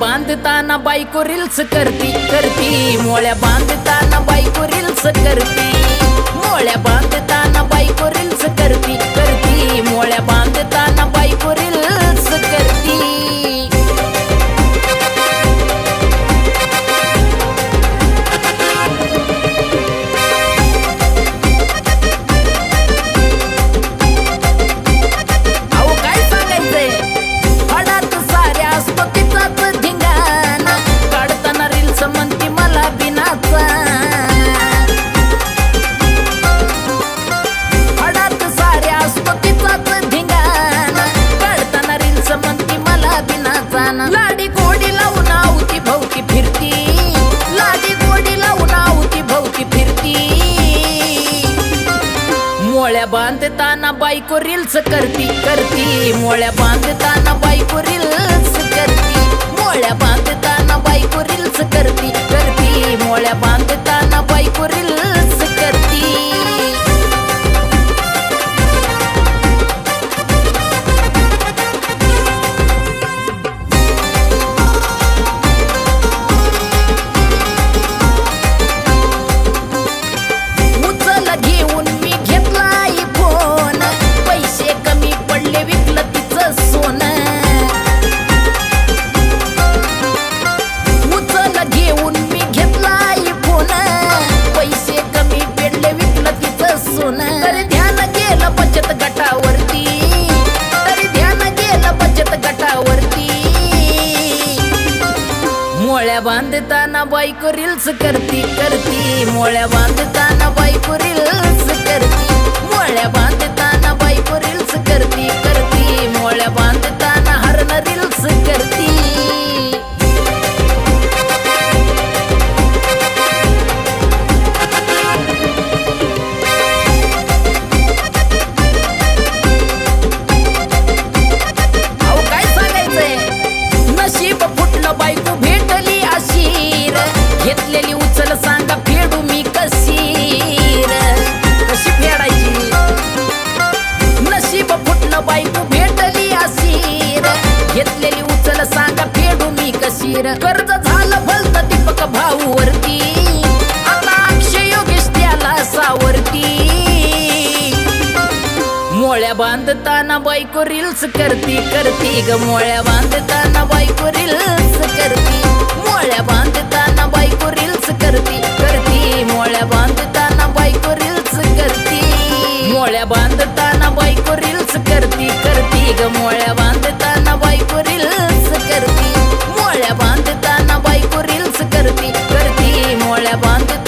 बांधताना बायको रील्स करती करती. मोळ्या बांधताना बायको रील्स करती. मोळ्या बांधताना मोळ्या बांधताना बायको रील्स करती करती. मोळ्या बांधताना बायको रील्स करती. मोळ्या बांधताना बायको रील्स करती करती. मोळ्या बांधताना बायको बांधताना बायको रील्स करती करती. मोळ्या बांधताना बायको रील्स मी कर्ज झालं भलत दीपक भाऊवरती. आता अक्षय योगेश त्याला सावरती. मोळ्या बांधताना बायको रील्स करती करती ग. मोळ्या बांधताना बायको रिल्स करती. मोळ्या बांधताना बायको रील्स करती करती bandit.